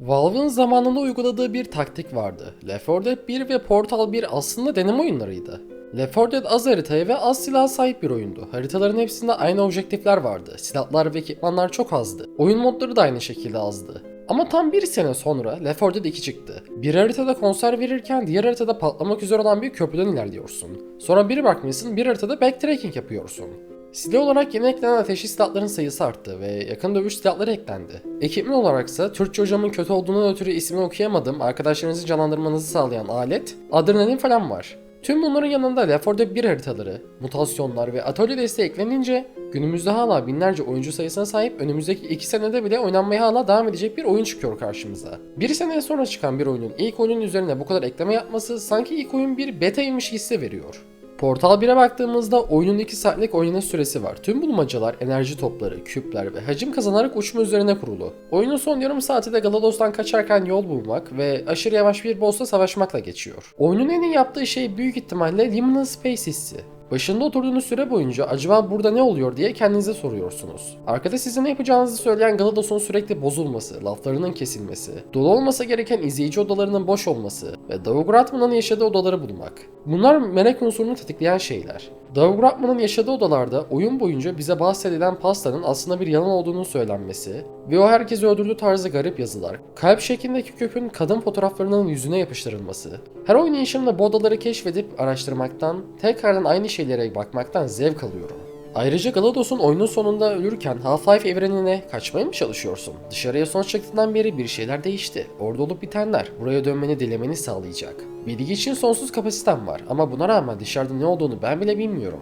Valve'ın zamanında uyguladığı bir taktik vardı. Left 4 Dead 1 ve Portal 1 aslında deneme oyunlarıydı. Left 4 Dead az haritaya ve az silaha sahip bir oyundu. Haritaların hepsinde aynı objektifler vardı. Silahlar ve ekipmanlar çok azdı. Oyun modları da aynı şekilde azdı. Ama tam bir sene sonra Left 4 Dead 2 çıktı. Bir haritada konser verirken diğer haritada patlamak üzere olan bir köprüden ilerliyorsun. Sonra bir bakmışsın bir haritada backtracking yapıyorsun. Silah olarak yeni eklenen ateşli silahların sayısı arttı ve yakın dövüş silahları eklendi. Ekipman olaraksa Türkçe hocamın kötü olduğundan ötürü ismini okuyamadım arkadaşlarınızı canlandırmanızı sağlayan alet, adrenalin falan var. Tüm bunların yanında Left 4 Dead 1 haritaları, mutasyonlar ve atölye desteği eklenince günümüzde hala binlerce oyuncu sayısına sahip önümüzdeki 2 senede bile oynanmaya hala devam edecek bir oyun çıkıyor karşımıza. Bir sene sonra çıkan bir oyunun ilk oyunun üzerine bu kadar ekleme yapması sanki ilk oyun bir betaymış hissi veriyor. Portal 1'e baktığımızda oyunun 2 saatlik oynanış süresi var. Tüm bulmacalar, enerji topları, küpler ve hacim kazanarak uçma üzerine kurulu. Oyunun son yarım saati de Galados'tan kaçarken yol bulmak ve aşırı yavaş bir boss'la savaşmakla geçiyor. Oyunun en iyi yaptığı şey büyük ihtimalle Liminal Space hissi. Başında oturduğunuz süre boyunca acaba burada ne oluyor diye kendinize soruyorsunuz. Arkada size ne yapacağınızı söyleyen Galados'un sürekli bozulması, laflarının kesilmesi, dolu olmasa gereken izleyici odalarının boş olması ve Doug Ratman'ın yaşadığı odaları bulmak. Bunlar merak unsurunu tetikleyen şeyler. Doug Ratman'ın yaşadığı odalarda oyun boyunca bize bahsedilen pastanın aslında bir yalan olduğunu söylenmesi ve o herkesi öldürdüğü tarzı garip yazılar, kalp şeklindeki küpün kadın fotoğraflarının yüzüne yapıştırılması, her oynayışımda bu odaları keşfedip araştırmaktan, tekrardan aynı şeylere bakmaktan zevk alıyorum. Ayrıca Galados'un oyunun sonunda ölürken Half-Life evrenine kaçmaya mı çalışıyorsun? Dışarıya son çıktığından beri bir şeyler değişti. Orada olup bitenler buraya dönmeni dilemeni sağlayacak. Bilgi için sonsuz kapasitem var ama buna rağmen dışarıda ne olduğunu ben bile bilmiyorum.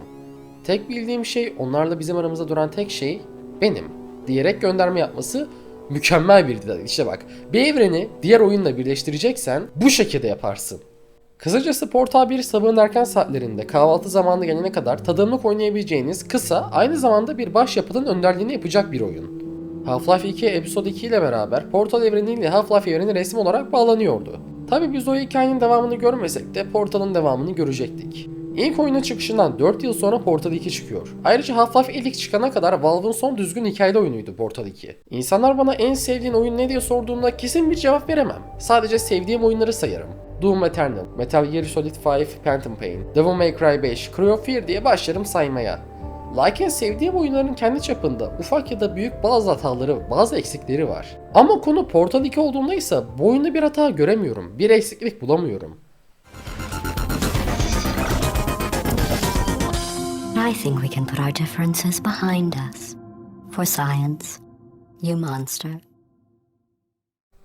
Tek bildiğim şey onlarla bizim aramızda duran tek şey benim diyerek gönderme yapması mükemmel bir dil. İşte bak bir evreni diğer oyunla birleştireceksen bu şekilde yaparsın. Kısacası Portal 1 sabahın erken saatlerinde kahvaltı zamanı gelene kadar tadımlık oynayabileceğiniz kısa aynı zamanda bir başyapıtın önderliğini yapacak bir oyun. Half-Life 2 Episode 2 ile beraber Portal evreniyle Half-Life evreni resmi olarak bağlanıyordu. Tabi biz o hikayenin devamını görmesek de Portal'ın devamını görecektik. İlk oyunun çıkışından 4 yıl sonra Portal 2 çıkıyor. Ayrıca Half-Life ilk çıkana kadar Valve'ın son düzgün hikayeli oyunuydu Portal 2. İnsanlar bana en sevdiğin oyun ne diye sorduğunda kesin bir cevap veremem. Sadece sevdiğim oyunları sayarım. Doom Eternal, Metal Gear Solid 5 Phantom Pain, Devil May Cry 5, Cry of Fear diye başlarım saymaya. Lakin sevdiğim oyunların kendi çapında ufak ya da büyük bazı hataları, bazı eksikleri var. Ama konu Portal 2 olduğunda ise bu oyunda bir hata göremiyorum, bir eksiklik bulamıyorum. I think we can put our differences behind us. For science, you monster.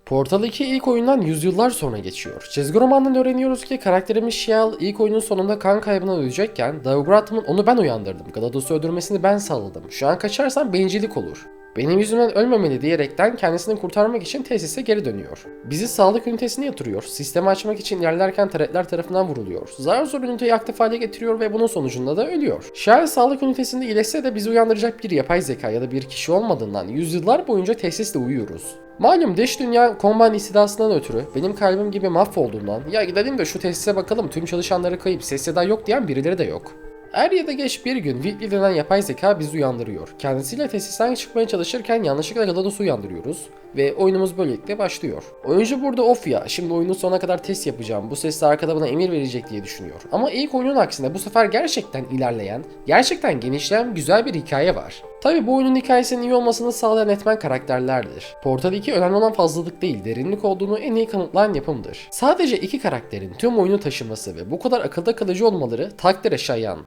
Portal 2 ilk oyundan yüzyıllar sonra geçiyor. Çizgi romandan öğreniyoruz ki karakterimiz Shiel ilk oyunun sonunda kan kaybına ölecekken Doug Ratman onu ben uyandırdım. Galados'u öldürmesini ben sağladım. Şu an kaçarsam bencillik olur. Benim yüzümden ölmemeli diyerekten kendisini kurtarmak için tesise geri dönüyor. Bizi sağlık ünitesine yatırıyor. Sistemi açmak için ilerlerken taretler tarafından vuruluyor. Zar zor üniteyi aktif hale getiriyor ve bunun sonucunda da ölüyor. Shiel sağlık ünitesinde iyileşse de bizi uyandıracak bir yapay zeka ya da bir kişi olmadığından yüzyıllar boyunca tesiste uyuyoruz. Malum dış dünya kombine istidasından ötürü benim kalbim gibi mahvolduğundan ya gidelim de şu tesise bakalım tüm çalışanları kayıp ses seda yok diyen birileri de yok. Er ya da geç bir gün Whitley denen yapay zeka bizi uyandırıyor. Kendisiyle tesisten çıkmaya çalışırken yanlışlıkla Galados'u uyandırıyoruz ve oyunumuz böylelikle başlıyor. Oyuncu burada of ya şimdi oyunun sonuna kadar test yapacağım bu sesle arkada bana emir verecek diye düşünüyor. Ama ilk oyunun aksine bu sefer gerçekten ilerleyen, gerçekten genişleyen güzel bir hikaye var. Tabi bu oyunun hikayesinin iyi olmasını sağlayan etmen karakterlerdir. Portal 2 önemli olan fazlalık değil, derinlik olduğunu en iyi kanıtlayan yapımdır. Sadece iki karakterin tüm oyunu taşıması ve bu kadar akılda kalıcı olmaları takdire şayan.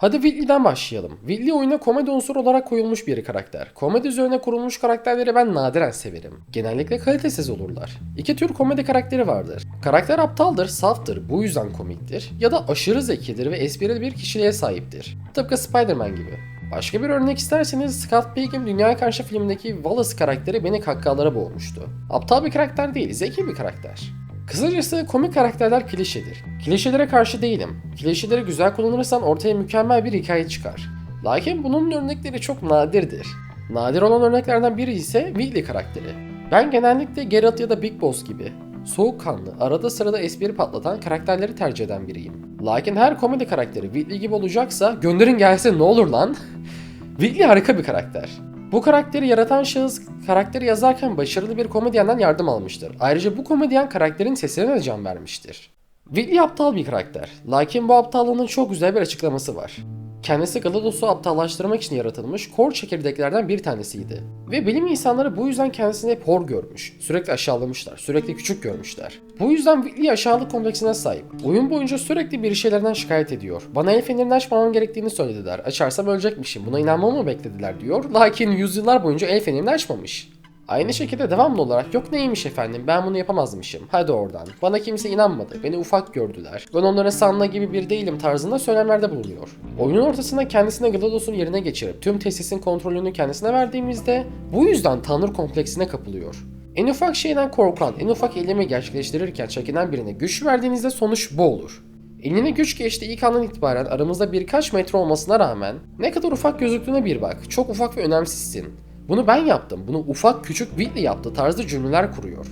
Hadi Whitley'den başlayalım. Whitley oyuna komedi unsuru olarak koyulmuş bir karakter. Komedi üzerine kurulmuş karakterleri ben nadiren severim. Genellikle kalitesiz olurlar. İki tür komedi karakteri vardır. Karakter aptaldır, saftır, bu yüzden komiktir. Ya da aşırı zekidir ve esprili bir kişiliğe sahiptir. Tıpkı Spider-Man gibi. Başka bir örnek isterseniz Scott Pilgrim Dünyaya Karşı filmdeki Wallace karakteri beni kahkahalara boğmuştu. Aptal bir karakter değil, zeki bir karakter. Kısacası komik karakterler klişedir. Klişelere karşı değilim. Klişeleri güzel kullanırsan ortaya mükemmel bir hikaye çıkar. Lakin bunun örnekleri çok nadirdir. Nadir olan örneklerden biri ise Wheatley karakteri. Ben genellikle Geralt ya da Big Boss gibi soğukkanlı, arada sırada espri patlatan karakterleri tercih eden biriyim. Lakin her komedi karakteri Whitley gibi olacaksa gönderin gelsin ne olur lan. Whitley harika bir karakter. Bu karakteri yaratan şahıs karakteri yazarken başarılı bir komedyenden yardım almıştır. Ayrıca bu komedyen karakterin sesine de can vermiştir. Whitley aptal bir karakter. Lakin bu aptallığının çok güzel bir açıklaması var. Kendisi Galados'u aptallaştırmak için yaratılmış kor çekirdeklerden bir tanesiydi. Ve bilim insanları bu yüzden kendisini hep hor görmüş. Sürekli aşağılamışlar, sürekli küçük görmüşler. Bu yüzden Whitley aşağılık kompleksine sahip. Oyun boyunca sürekli bir şeylerden şikayet ediyor. Bana el fenerini açmamam gerektiğini söylediler. Açarsam ölecekmişim. Buna inanmamı mı beklediler diyor. Lakin yüzyıllar boyunca el fenerini açmamış. Aynı şekilde devamlı olarak yok neymiş efendim ben bunu yapamazmışım hadi oradan. Bana kimse inanmadı beni ufak gördüler. Ben onların sandığı gibi bir değilim tarzında söylemlerde bulunuyor. Oyunun ortasında kendisine Glados'un yerine geçirip tüm tesisin kontrolünü kendisine verdiğimizde bu yüzden tanrı kompleksine kapılıyor. En ufak şeyden korkan, en ufak eylemi gerçekleştirirken çekinen birine güç verdiğinizde sonuç bu olur. Eline güç geçti ilk andan itibaren aramızda birkaç metre olmasına rağmen ne kadar ufak gözüktüğüne bir bak. Çok ufak ve önemsizsin. Bunu ben yaptım, bunu ufak küçük Whitley yaptı tarzda cümleler kuruyor.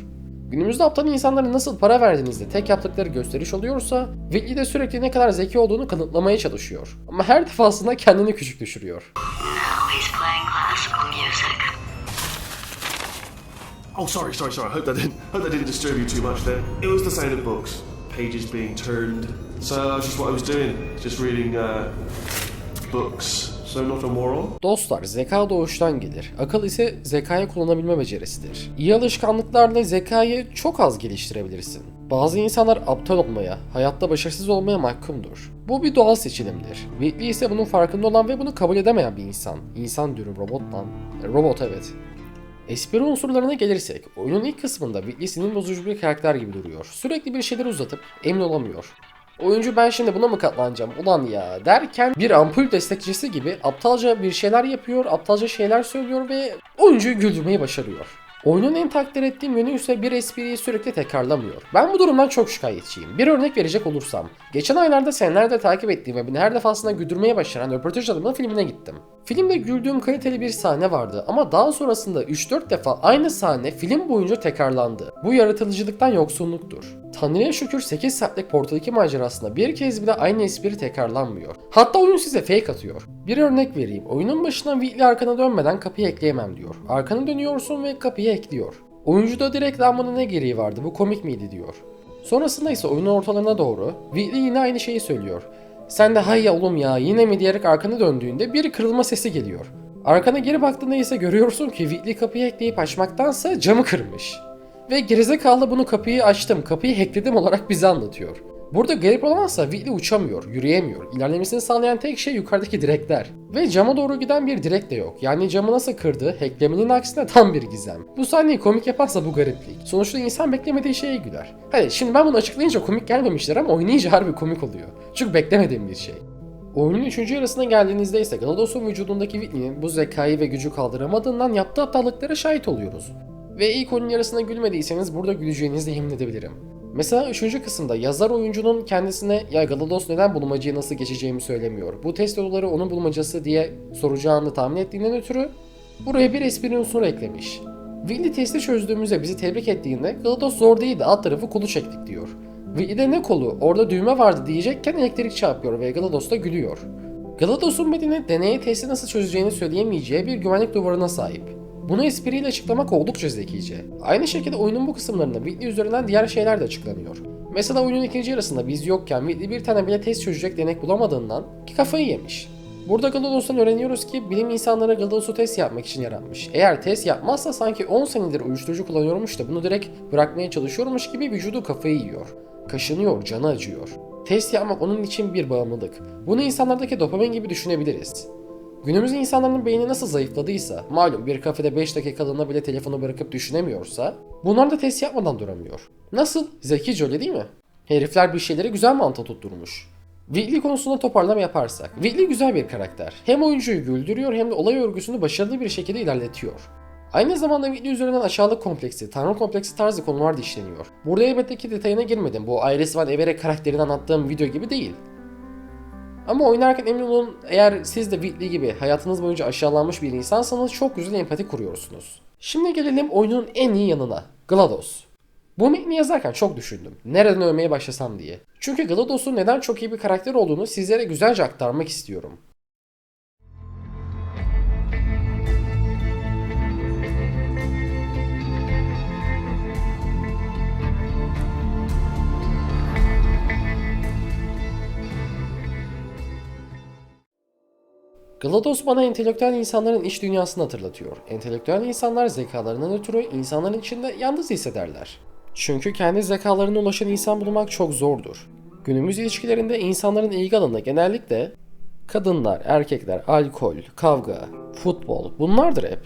Günümüzde aptal insanlara nasıl para verdiğinizde tek yaptıkları gösteriş oluyorsa, Whitley de sürekli ne kadar zeki olduğunu kanıtlamaya çalışıyor. Ama her defasında kendini küçük düşürüyor. Oh, sorry, sorry, sorry. I hope that didn't, hope that didn't disturb you too much. Then it was the sound of books, pages being turned. So that's just what I was doing, just reading uh, books. So not a moron. Dostlar, zeka doğuştan gelir. Akıl ise zekayı kullanabilme becerisidir. İyi alışkanlıklarla zekayı çok az geliştirebilirsin. Bazı insanlar aptal olmaya, hayatta başarısız olmaya mahkumdur. Bu bir doğal seçilimdir. Whitley ise bunun farkında olan ve bunu kabul edemeyen bir insan. İnsan diyorum robot lan. E, Robot evet. Espri unsurlarına gelirsek, oyunun ilk kısmında Whitley sinir bozucu bir karakter gibi duruyor. Sürekli bir şeyler uzatıp emin olamıyor. Oyuncu ben şimdi buna mı katlanacağım ulan ya derken bir ampul destekçisi gibi aptalca bir şeyler yapıyor, aptalca şeyler söylüyor ve oyuncuyu güldürmeyi başarıyor. Oyunun en takdir ettiğim yönü ise bir espriyi sürekli tekrarlamıyor. Ben bu durumdan çok şikayetçiyim. Bir örnek verecek olursam. Geçen aylarda senelerde takip ettiğim ve beni her defasında güldürmeye başlaran röportaj adamının filmine gittim. Filmde güldüğüm kaliteli bir sahne vardı ama daha sonrasında 3-4 defa aynı sahne film boyunca tekrarlandı. Bu yaratıcılıktan yoksunluktur. Tanrı'ya şükür 8 saatlik Portal 2 macerasında bir kez bile aynı espri tekrarlanmıyor. Hatta oyun size fake atıyor. Bir örnek vereyim. Oyunun başına Whitley arkana dönmeden kapıyı ekleyemem diyor. Arkana dönüyorsun ve kapıyı ekliyor. Oyuncuda direkt lan buna ne gereği vardı bu komik miydi diyor. Sonrasında ise oyunun ortalarına doğru Whitley yine aynı şeyi söylüyor. Sen de hay ya oğlum ya yine mi diyerek arkana döndüğünde bir kırılma sesi geliyor. Arkana geri baktığında ise görüyorsun ki Whitley kapıyı ekleyip açmaktansa camı kırmış. Ve gerizekalı bunu kapıyı açtım, kapıyı hackledim olarak bize anlatıyor. Burada garip olansa Whitley uçamıyor, yürüyemiyor. İlerlemesini sağlayan tek şey yukarıdaki direkler. Ve cama doğru giden bir direk de yok. Yani camı nasıl kırdı, hacklemenin aksine tam bir gizem. Bu sahneyi komik yaparsa bu gariplik. Sonuçta insan beklemediği şeye güler. Hani şimdi ben bunu açıklayınca komik gelmemiştir ama oynayınca harbi komik oluyor. Çünkü beklemediğim bir şey. Oyunun 3. yarısına geldiğinizde ise Galados'un vücudundaki Whitley'nin bu zekayı ve gücü kaldıramadığından yaptığı aptallıklara şahit oluyoruz. Ve ilk oyunun yarısına gülmediyseniz burada güleceğinizi yemin edebilirim. Mesela 3. kısımda yazar oyuncunun kendisine ya Galados neden bulmacayı nasıl geçeceğimi söylemiyor. Bu test yolları onun bulmacası diye soracağını tahmin ettiğinden ötürü buraya bir espri unsuru eklemiş. Willy testi çözdüğümüzde bizi tebrik ettiğinde Galados zor değildi alt tarafı kolu çektik diyor. Willy'de ne kolu orada düğme vardı diyecekken elektrik çarpıyor ve Galados da gülüyor. Galados'un bedeni deneye testi nasıl çözeceğini söyleyemeyeceği bir güvenlik duvarına sahip. Bunu espriyle açıklamak oldukça zekice. Aynı şekilde oyunun bu kısımlarında Whitley üzerinden diğer şeyler de açıklanıyor. Mesela oyunun ikinci yarısında biz yokken Whitley bir tane bile test çözecek denek bulamadığından ki kafayı yemiş. Burada Galados'tan öğreniyoruz ki bilim insanları Galados'u test yapmak için yaratmış. Eğer test yapmazsa sanki 10 senedir uyuşturucu kullanıyormuş da bunu direkt bırakmaya çalışıyormuş gibi vücudu kafayı yiyor. Kaşınıyor, canı acıyor. Test yapmak onun için bir bağımlılık. Bunu insanlardaki dopamin gibi düşünebiliriz. Günümüz insanların beyni nasıl zayıfladıysa, malum bir kafede 5 dakikalığına bile telefonu bırakıp düşünemiyorsa, bunlar da test yapmadan duramıyor. Nasıl? Zekice öyle değil mi? Herifler bir şeyleri güzel mantığa tutturmuş. Whitley konusunda toparlama yaparsak, Whitley güzel bir karakter. Hem oyuncuyu güldürüyor hem de olay örgüsünü başarılı bir şekilde ilerletiyor. Aynı zamanda Whitley üzerinden aşağılık kompleksi, tanrı kompleksi tarzı konular da işleniyor. Burada elbette ki detayına girmedim. Bu Iris Van Everett karakterini anlattığım video gibi değil. Ama oynarken emin olun eğer siz de Whitley gibi hayatınız boyunca aşağılanmış bir insansanız çok güzel empati kuruyorsunuz. Şimdi gelelim oyunun en iyi yanına. GLaDOS. Bu metni yazarken çok düşündüm. Nereden övmeye başlasam diye. Çünkü GLaDOS'un neden çok iyi bir karakter olduğunu sizlere güzelce aktarmak istiyorum. GLaDOS bana entelektüel insanların iç dünyasını hatırlatıyor. Entelektüel insanlar zekalarından ötürü insanların içinde yalnız hissederler. Çünkü kendi zekalarına ulaşan insan bulmak çok zordur. Günümüz ilişkilerinde insanların ilgi alanı genellikle kadınlar, erkekler, alkol, kavga, futbol bunlardır hep.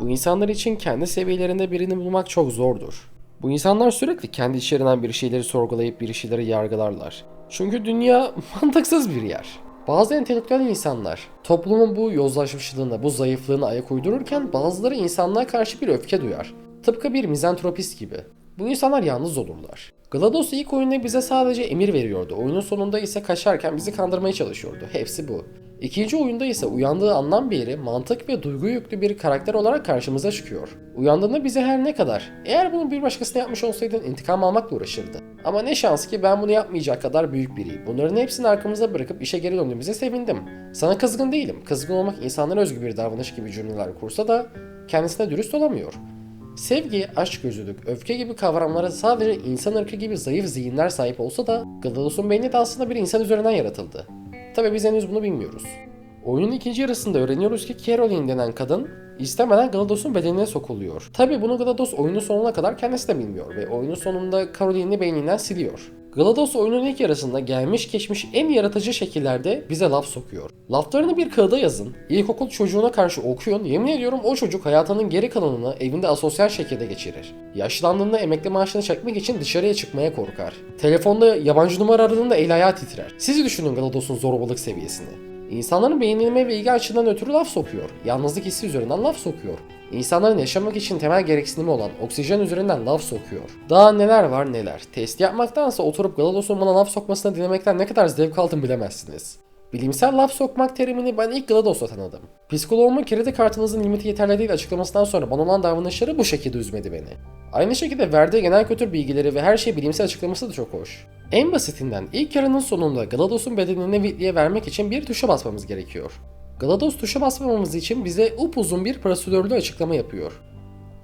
Bu insanlar için kendi seviyelerinde birini bulmak çok zordur. Bu insanlar sürekli kendi içlerinden bir şeyleri sorgulayıp bir şeyleri yargılarlar. Çünkü dünya mantıksız bir yer. Bazı entelektüel insanlar toplumun bu yozlaşmışlığına, bu zayıflığına ayak uydururken bazıları insanlığa karşı bir öfke duyar. Tıpkı bir mizantropist gibi. Bu insanlar yalnız olurlar. GLaDOS ilk oyunda bize sadece emir veriyordu. Oyunun sonunda ise kaçarken bizi kandırmaya çalışıyordu. Hepsi bu. İkinci oyunda ise uyandığı andan beri mantık ve duygu yüklü bir karakter olarak karşımıza çıkıyor. Uyandığında bize her ne kadar eğer bunu bir başkasına yapmış olsaydın intikam almakla uğraşırdı. Ama ne şans ki ben bunu yapmayacak kadar büyük biriyim. Bunların hepsini arkamıza bırakıp işe geri döndüğümüze sevindim. Sana kızgın değilim. Kızgın olmak insanlara özgü bir davranış gibi cümleler kursa da kendisine dürüst olamıyor. Sevgi, açgözlülük, öfke gibi kavramlara sadece insan ırkı gibi zayıf zihinler sahip olsa da GLaDOS'un beyni de aslında bir insan üzerinden yaratıldı. Tabi biz henüz bunu bilmiyoruz. Oyunun ikinci yarısında öğreniyoruz ki Caroline denen kadın istemeden GLaDOS'un bedenine sokuluyor. Tabi bunu GLaDOS oyunun sonuna kadar kendisi de bilmiyor ve oyunun sonunda Caroline'i beyninden siliyor. GLaDOS oyunun ilk yarısında gelmiş geçmiş en yaratıcı şekillerde bize laf sokuyor. Laflarını bir kağıda yazın, ilkokul çocuğuna karşı okuyun, yemin ediyorum o çocuk hayatının geri kalanını evinde asosyal şekilde geçirir. Yaşlandığında emekli maaşını çekmek için dışarıya çıkmaya korkar. Telefonda yabancı numara aradığında el ayağı titrer. Siz düşünün GLaDOS'un zorbalık seviyesini. İnsanların beğenilme ve ilgi açısından ötürü laf sokuyor. Yalnızlık hissi üzerinden laf sokuyor. İnsanların yaşamak için temel gereksinimi olan oksijen üzerinden laf sokuyor. Daha neler var neler. Test yapmaktansa oturup GLaDOS'un bana laf sokmasını dinlemekten ne kadar zevk aldım bilemezsiniz. Bilimsel laf sokmak terimini ben ilk GLaDOS'ta tanıdım. Psikoloğumun kredi kartınızın limiti yeterli değil açıklamasından sonra bana olan davranışları bu şekilde üzmedi beni. Aynı şekilde verdiği genel kötü bilgileri ve her şeyi bilimsel açıklaması da çok hoş. En basitinden ilk yarının sonunda GLaDOS'un bedenini Whitley'e vermek için bir tuşa basmamız gerekiyor. GLaDOS tuşa basmamamız için bize upuzun bir prosedürlü açıklama yapıyor.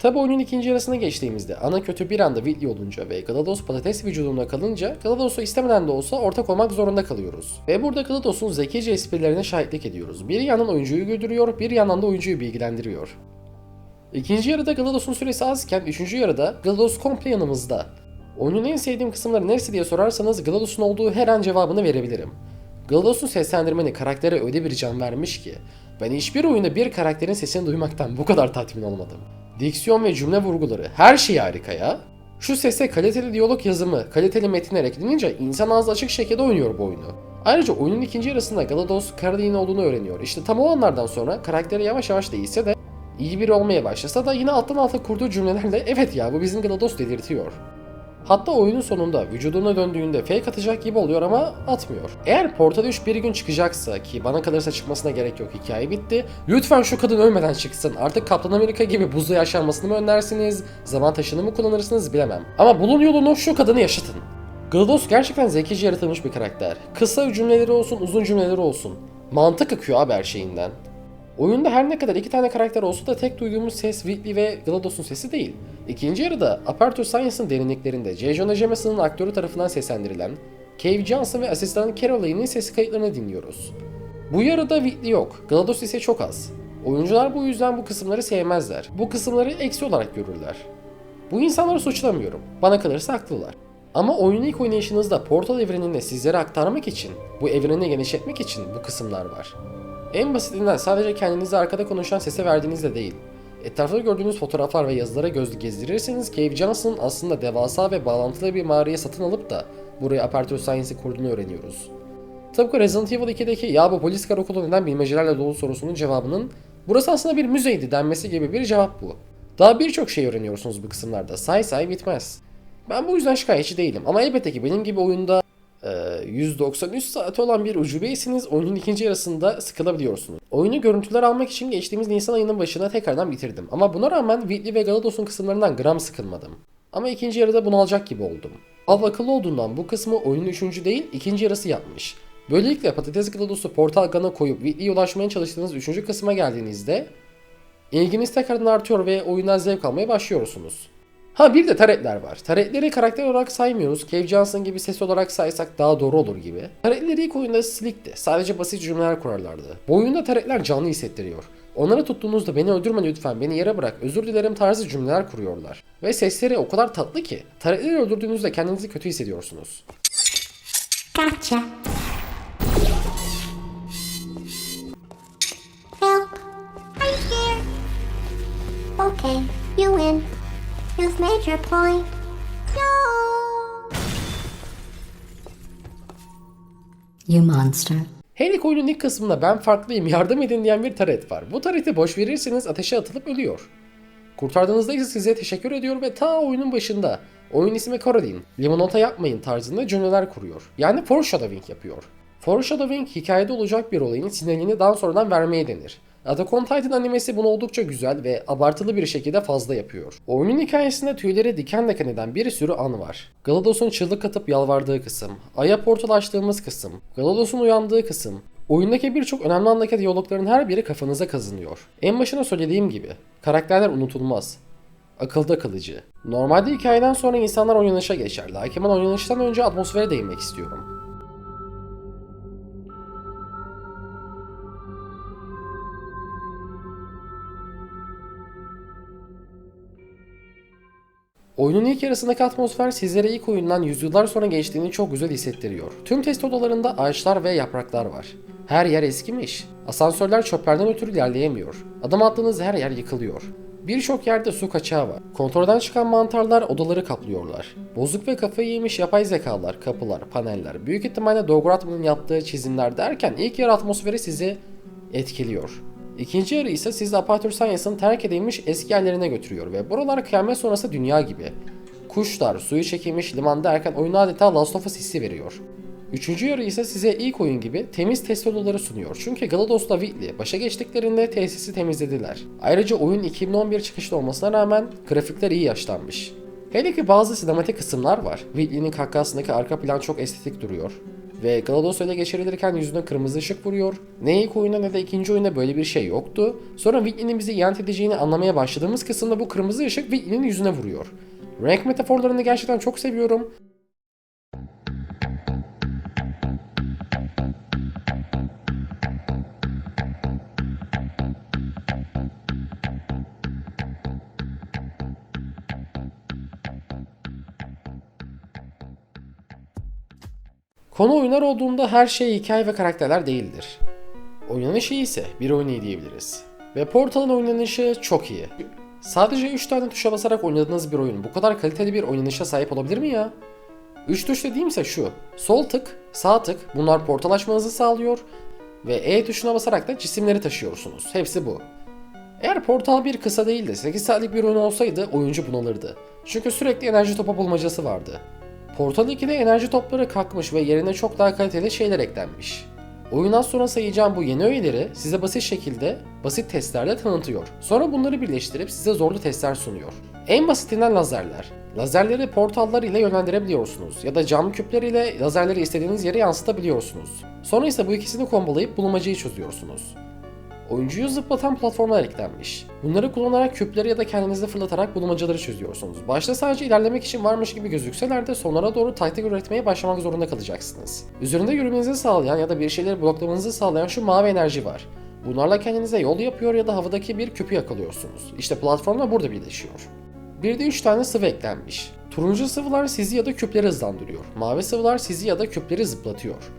Tabi oyunun ikinci yarısına geçtiğimizde ana kötü bir anda Whitley olunca ve GLaDOS patates vücudunda kalınca GLaDOS'u istemeden de olsa ortak olmak zorunda kalıyoruz. Ve burada GLaDOS'un zekice esprilerine şahitlik ediyoruz. Bir yandan oyuncuyu güldürüyor, bir yandan da oyuncuyu bilgilendiriyor. İkinci yarıda GLaDOS'un süresi azken üçüncü yarıda GLaDOS komple yanımızda. Oyunun en sevdiğim kısımları neresi diye sorarsanız GLaDOS'un olduğu her an cevabını verebilirim. GLaDOS'un seslendirmeni karaktere öyle bir can vermiş ki ben hiçbir oyunda bir karakterin sesini duymaktan bu kadar tatmin olmadım. Diksiyon ve cümle vurguları her şey harika ya. Şu sese kaliteli diyalog yazımı, kaliteli metinler eklenince insan ağzı açık şekilde oynuyor bu oyunu. Ayrıca oyunun ikinci yarısında GLaDOS Caroline olduğunu öğreniyor. İşte tam o anlardan sonra karakteri yavaş yavaş değişse de iyi biri olmaya başlasa da yine alttan alta kurduğu cümlelerle evet ya bu bizim GLaDOS delirtiyor. Hatta oyunun sonunda vücuduna döndüğünde fake atacak gibi oluyor ama atmıyor. Eğer Portal 3 bir gün çıkacaksa ki bana kalırsa çıkmasına gerek yok hikaye bitti. Lütfen şu kadın ölmeden çıksın. Artık Kaptan Amerika gibi buzda yaşanmasını mı önlersiniz? Zaman taşını mı kullanırsınız bilemem. Ama bulun yolunu şu kadını yaşatın. GLaDOS gerçekten zekice yaratılmış bir karakter. Kısa cümleleri olsun uzun cümleleri olsun. Mantık akıyor abi her şeyinden. Oyunda her ne kadar iki tane karakter olsa da tek duyduğumuz ses Whitley ve GLaDOS'un sesi değil. İkinci yarıda Aperture Science'ın derinliklerinde J. Jameson'ın aktörü tarafından seslendirilen Cave Johnson ve asistanı Caroline'in sesi kayıtlarını dinliyoruz. Bu yarıda Whitley yok, GLaDOS ise çok az. Oyuncular bu yüzden bu kısımları sevmezler. Bu kısımları eksi olarak görürler. Bu insanları suçlamıyorum. Bana kalırsa haklılar. Ama oyunu ilk oynayışınızda Portal evreninde sizlere aktarmak için, bu evreni genişletmek için bu kısımlar var. En basitinden sadece kendinizi arkada konuşan sese verdiğinizde değil. Etrafta gördüğünüz fotoğraflar ve yazılara göz gezdirirseniz Cave Johnson aslında devasa ve bağlantılı bir mağarayı satın alıp da buraya Aperture Science'i kurduğunu öğreniyoruz. Tıpkı Resident Evil 2'deki ya bu polis karakolu neden bilmecelerle dolu sorusunun cevabının burası aslında bir müzeydi denmesi gibi bir cevap bu. Daha birçok şey öğreniyorsunuz bu kısımlarda. Say say bitmez. Ben bu yüzden şikayetçi değilim ama elbette ki benim gibi oyunda 193 saati olan bir ucubeyseniz oyunun ikinci yarısında sıkılabiliyorsunuz. Oyunu görüntüler almak için geçtiğimiz Nisan ayının başına tekrardan bitirdim. Ama buna rağmen Whitley ve GLaDOS'un kısımlarından gram sıkılmadım. Ama ikinci yarıda bunu alacak gibi oldum. Valve akıllı olduğundan bu kısmı oyunun üçüncü değil ikinci yarısı yapmış. Böylelikle patates gladosu portal gun'a koyup Whitley'e ulaşmaya çalıştığınız üçüncü kısma geldiğinizde ilginiz tekrardan artıyor ve oyundan zevk almaya başlıyorsunuz. Ha bir de taretler var. Taretleri karakter olarak saymıyoruz. Cave Johnson gibi ses olarak saysak daha doğru olur gibi. Taretleri ilk oyunda slickti. Sadece basit cümleler kurarlardı. Bu oyunda taretler canlı hissettiriyor. Onları tuttuğunuzda beni öldürme lütfen beni yere bırak özür dilerim tarzı cümleler kuruyorlar. Ve sesleri o kadar tatlı ki taretleri öldürdüğünüzde kendinizi kötü hissediyorsunuz. Gotcha. Help! I'm here. Okay, you win. You've made your point. No! You monster. Helik oyunun ilk kısmında ben farklıyım yardım edin diyen bir taret var. Bu tareti boş verirseniz ateşe atılıp ölüyor. Kurtardığınızda ise size teşekkür ediyor ve ta oyunun başında oyun ismi Coradine, limonata yapmayın tarzında cümleler kuruyor. Yani foreshadowing yapıyor. Foreshadowing hikayede olacak bir olayın sinyalini daha sonradan vermeye denir. Attack on Titan animesi bunu oldukça güzel ve abartılı bir şekilde fazla yapıyor. Oyunun hikayesinde tüyleri diken diken eden bir sürü an var. Galados'un çığlık atıp yalvardığı kısım, Ay'a portal açtığımız kısım, Galados'un uyandığı kısım, Oyundaki birçok önemli andaki diyalogların her biri kafanıza kazınıyor. En başına söylediğim gibi, karakterler unutulmaz. Akılda kalıcı. Normalde hikayeden sonra insanlar oynanışa geçer. Lakin ben oynanıştan önce atmosfere değinmek istiyorum. Oyunun ilk yarısındaki atmosfer sizlere ilk oyundan yüzyıllar sonra geçtiğini çok güzel hissettiriyor. Tüm test odalarında ağaçlar ve yapraklar var. Her yer eskimiş. Asansörler çöplerden ötürü ilerleyemiyor. Adım attığınız her yer yıkılıyor. Birçok yerde su kaçağı var. Kontrolden çıkan mantarlar odaları kaplıyorlar. Bozuk ve kafayı yemiş yapay zekalar, kapılar, paneller, büyük ihtimalle Doug Ratman'ın yaptığı çizimler derken ilk yarı atmosferi sizi etkiliyor. İkinci yarı ise sizi Aperture Science'ın terk edilmiş eski yerlerine götürüyor ve buralar kıyamet sonrası dünya gibi. Kuşlar, suyu çekilmiş liman derken oyun adeta Last of Us hissi veriyor. Üçüncü yarı ise size ilk oyun gibi temiz test odaları sunuyor. Çünkü Galados'la Whitley başa geçtiklerinde tesisi temizlediler. Ayrıca oyun 2011 çıkışlı olmasına rağmen grafikler iyi yaşlanmış. Hele ki bazı sinematik kısımlar var. Whitley'nin kahkahasındaki arka plan çok estetik duruyor. Ve ele geçirilirken yüzüne kırmızı ışık vuruyor. Ne ilk oyunda ne de ikinci oyunda böyle bir şey yoktu. Sonra Whitley'nin bizi ihanet edeceğini anlamaya başladığımız kısımda bu kırmızı ışık Whitley'nin yüzüne vuruyor. Renk metaforlarını gerçekten çok seviyorum. Konu oyunlar olduğunda her şey hikaye ve karakterler değildir. Oynanışı ise bir oyun iyi diyebiliriz. Ve Portal'ın oynanışı çok iyi. Sadece 3 tane tuşa basarak oynadığınız bir oyun bu kadar kaliteli bir oynanışa sahip olabilir mi ya? 3 tuş dediğimse şu. Sol tık, sağ tık bunlar portal açmanızı sağlıyor ve E tuşuna basarak da cisimleri taşıyorsunuz. Hepsi bu. Eğer Portal 1 kısa değil de 8 saatlik bir oyun olsaydı oyuncu bunalırdı. Çünkü sürekli enerji topu bulmacası vardı. Portal 2'de enerji topları kalkmış ve yerine çok daha kaliteli şeyler eklenmiş. Oyun az sonra sayacağım bu yeni öğeleri size basit şekilde, basit testlerle tanıtıyor. Sonra bunları birleştirip size zorlu testler sunuyor. En basitinden lazerler. Lazerleri portallar ile yönlendirebiliyorsunuz ya da cam küpler ile lazerleri istediğiniz yere yansıtabiliyorsunuz. Sonra ise bu ikisini kombolayıp bulmacayı çözüyorsunuz. Oyuncuyu zıplatan platformlar eklenmiş. Bunları kullanarak küpleri ya da kendinizi fırlatarak bulmacaları çözüyorsunuz. Başta sadece ilerlemek için varmış gibi gözükseler de sonlara doğru taktik üretmeye başlamak zorunda kalacaksınız. Üzerinde yürümenizi sağlayan ya da bir şeyleri bloklamanızı sağlayan şu mavi enerji var. Bunlarla kendinize yol yapıyor ya da havadaki bir küpü yakalıyorsunuz. İşte platformla burada birleşiyor. Bir de 3 tane sıvı eklenmiş. Turuncu sıvılar sizi ya da küpleri hızlandırıyor. Mavi sıvılar sizi ya da küpleri zıplatıyor.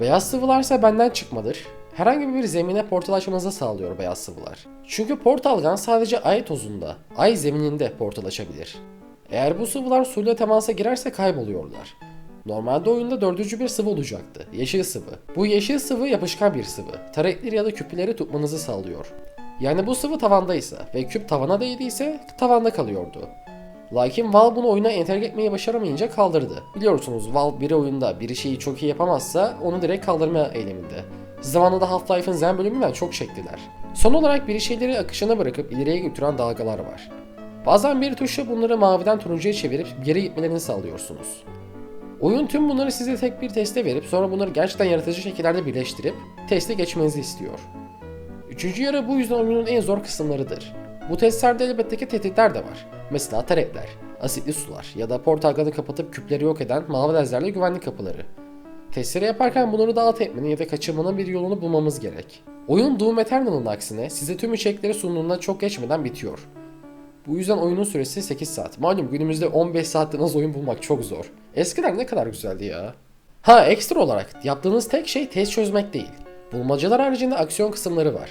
Beyaz sıvılar ise benden çıkmadır. Herhangi bir zemine portal açmanızı sağlıyor beyaz sıvılar. Çünkü portal gun sadece ay tozunda, ay zemininde portal açabilir. Eğer bu sıvılar suyla temasa girerse kayboluyorlar. Normalde oyunda dördüncü bir sıvı olacaktı. Yeşil sıvı. Bu yeşil sıvı yapışkan bir sıvı. Taretleri ya da küpleri tutmanızı sağlıyor. Yani bu sıvı tavandaysa ve küp tavana değdiyse tavanda kalıyordu. Lakin Valve bunu oyuna entegre etmeyi başaramayınca kaldırdı. Biliyorsunuz Valve bir oyunda bir şeyi çok iyi yapamazsa onu direkt kaldırma eyleminde. Zamanında Half-Life'ın Zen bölümünden çok çektiler. Son olarak bir şeyleri akışına bırakıp ileriye götüren dalgalar var. Bazen bir tuşla bunları maviden turuncuya çevirip geri gitmelerini sağlıyorsunuz. Oyun tüm bunları size tek bir teste verip sonra bunları gerçekten yaratıcı şekillerde birleştirip teste geçmenizi istiyor. Üçüncü yarı bu yüzden oyunun en zor kısımlarıdır. Bu testlerde elbette ki tehditler de var. Mesela taretler, asitli sular ya da portalganı kapatıp küpleri yok eden mavi lazerli güvenlik kapıları. Testleri yaparken bunları daha etmenin ya da kaçırmanın bir yolunu bulmamız gerek. Oyun Doom Eternal'ın aksine size tüm içerikleri sunduğunda çok geçmeden bitiyor. Bu yüzden oyunun süresi 8 saat. Malum günümüzde 15 saatten az oyun bulmak çok zor. Eskiden ne kadar güzeldi ya. Ha ekstra olarak yaptığınız tek şey test çözmek değil. Bulmacalar haricinde aksiyon kısımları var.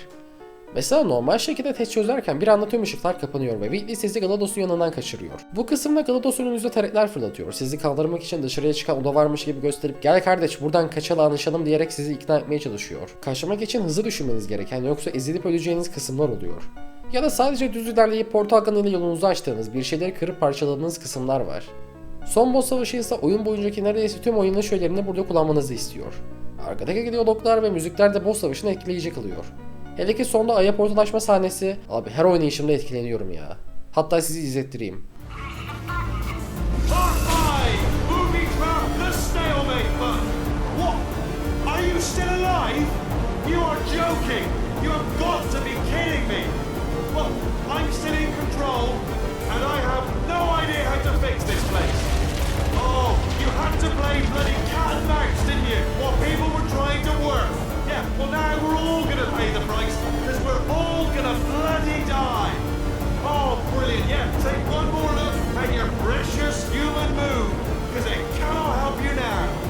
Mesela normal şekilde test çözerken bir anda tüm ışıklar kapanıyor ve Whitley sizi Galados'un yanından kaçırıyor. Bu kısımda Galados önünüze taretler fırlatıyor. Sizi kaldırmak için dışarıya çıkan oda varmış gibi gösterip gel kardeş buradan kaçalım anlaşalım diyerek sizi ikna etmeye çalışıyor. Kaçmak için hızlı düşünmeniz gereken yoksa ezilip öleceğiniz kısımlar oluyor. Ya da sadece düz ilerleyip portal kanıyla yolunuzu açtığınız bir şeyleri kırıp parçaladığınız kısımlar var. Son boss savaşı ise oyun boyuncaki neredeyse tüm oyunun şöylerini burada kullanmanızı istiyor. Arkadaki diyaloglar ve müzikler de boss savaşını etkileyici kılıyor. Hele ki sonda aya portalaşma sahnesi, abi her oynayışımda etkileniyorum ya. Hatta sizi izlettireyim. What? Oh, to play bloody cat and mouse, didn't you? While people were trying to work. Well now we're all gonna pay the price, because we're all gonna bloody die. Oh, brilliant. Yeah, take one more look at your precious human moon, because it cannot help you now.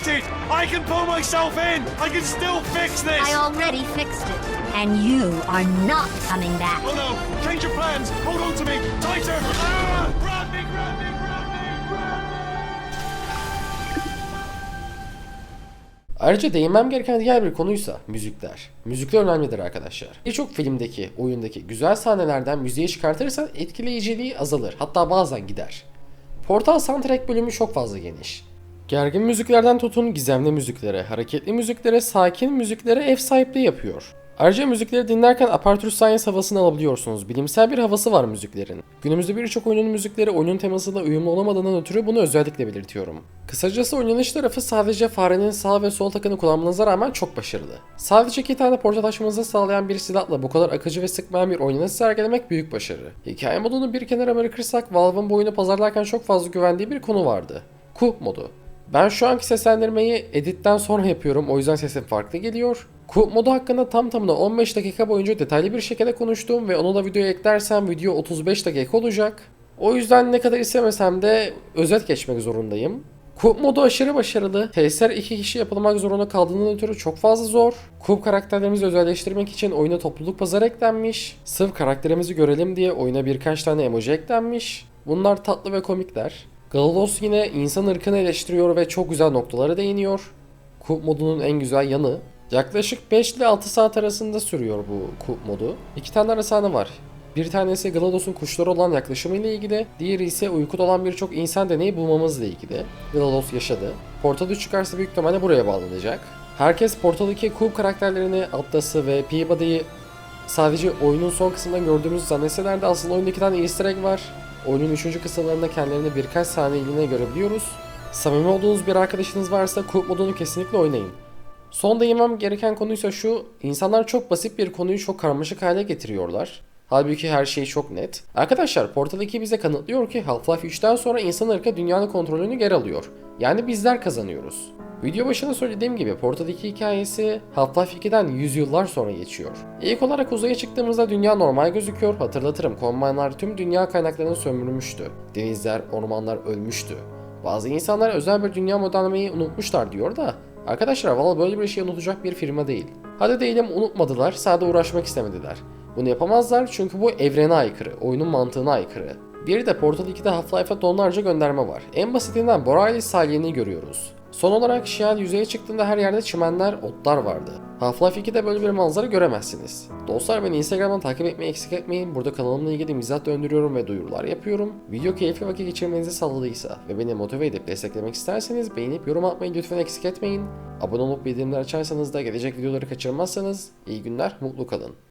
Connected! I can pull myself in! I can still fix this! I already fixed it. And you are not coming back. Oh no! Change your plans! Hold on to me! Tighter! Ah! Grab me! Grab me! Grab me! Grab me! Ayrıca değinmem gereken diğer bir konuysa müzikler. Müzikler önemlidir arkadaşlar. Birçok filmdeki, oyundaki güzel sahnelerden müziği çıkartırsan etkileyiciliği azalır. Hatta bazen gider. Portal soundtrack bölümü çok fazla geniş. Gergin müziklerden tutun gizemli müziklere, hareketli müziklere, sakin müziklere ev sahipliği yapıyor. Ayrıca müzikleri dinlerken Aperture Science havasını alabiliyorsunuz. Bilimsel bir havası var müziklerin. Günümüzde birçok oyunun müzikleri oyunun temasıyla uyumlu olamadığından ötürü bunu özellikle belirtiyorum. Kısacası oynanış tarafı sadece farenin sağ ve sol takını kullanmanıza rağmen çok başarılı. Sadece iki tane portal açmanızı sağlayan bir silahla bu kadar akıcı ve sıkmayan bir oynanış sergilemek büyük başarı. Hikaye modunu bir kenara bırakırsak Valve'ın bu oyunu pazarlarken çok fazla güvendiği bir konu vardı. Coop modu. Ben şu anki seslendirmeyi editten sonra yapıyorum o yüzden sesim farklı geliyor. Coop modu hakkında tam tamına 15 dakika boyunca detaylı bir şekilde konuştum ve onu da videoya eklersem video 35 dakika olacak. O yüzden ne kadar istemesem de özet geçmek zorundayım. Coop modu aşırı başarılı. Testler iki kişi yapılmak zorunda kaldığından ötürü çok fazla zor. Coop karakterlerimizi özelleştirmek için oyuna topluluk pazarı eklenmiş. Sırf karakterimizi görelim diye oyuna birkaç tane emoji eklenmiş. Bunlar tatlı ve komikler. Galados yine insan ırkını eleştiriyor ve çok güzel noktalara değiniyor. Coop modunun en güzel yanı yaklaşık 5 ile 6 saat arasında sürüyor bu Coop modu. İki tane ara sahne var. Bir tanesi GLaDOS'un kuşlara olan yaklaşımı ile ilgili, diğeri ise uykuda olan birçok insan deneyi bulmamızla ilgili. GLaDOS yaşadı. Portal 3 çıkarsa büyük ihtimalle buraya bağlanacak. Herkes Portal 2 Coop karakterlerini, Atlas'ı ve Peabody'yi sadece oyunun son kısmında gördüğümüz zannetseler de aslında oyunda iki tane easter egg var. Oyunun 3. kısımlarında kendilerini birkaç saniyeliğine görebiliyoruz. Samimi olduğunuz bir arkadaşınız varsa Coop modunu kesinlikle oynayın. Son değinmem gereken konuysa şu, insanlar çok basit bir konuyu çok karmaşık hale getiriyorlar. Halbuki her şey çok net. Arkadaşlar Portal 2 bize kanıtlıyor ki Half-Life 3'ten sonra insan ırkı dünyanın kontrolünü geri alıyor. Yani bizler kazanıyoruz. Video başında söylediğim gibi Portal 2 hikayesi Half-Life 2'den yüzyıllar sonra geçiyor. İlk olarak uzaya çıktığımızda dünya normal gözüküyor. Hatırlatırım Combine'lar tüm dünya kaynaklarını sömürmüştü. Denizler, ormanlar ölmüştü. Bazı insanlar özel bir dünya modellmeyi unutmuşlar diyor da Arkadaşlar Valve böyle bir şey unutacak bir firma değil. Hadi diyelim unutmadılar, sadece uğraşmak istemediler. Bunu yapamazlar çünkü bu evrene aykırı, oyunun mantığına aykırı. Bir de Portal 2'de Half-Life'a tonlarca gönderme var. En basitinden Borealis salyeni görüyoruz. Son olarak Shield yüzeye çıktığında her yerde çimenler, otlar vardı. Half-Life 2'de böyle bir manzara göremezsiniz. Dostlar beni Instagram'dan takip etmeyi eksik etmeyin. Burada kanalımla ilgili mizah döndürüyorum ve duyurular yapıyorum. Video keyifli vakit geçirmenizi sağladıysa ve beni motive edip desteklemek isterseniz beğenip yorum atmayı lütfen eksik etmeyin. Abone olup bildirimleri açarsanız da gelecek videoları kaçırmazsanız iyi günler, mutlu kalın.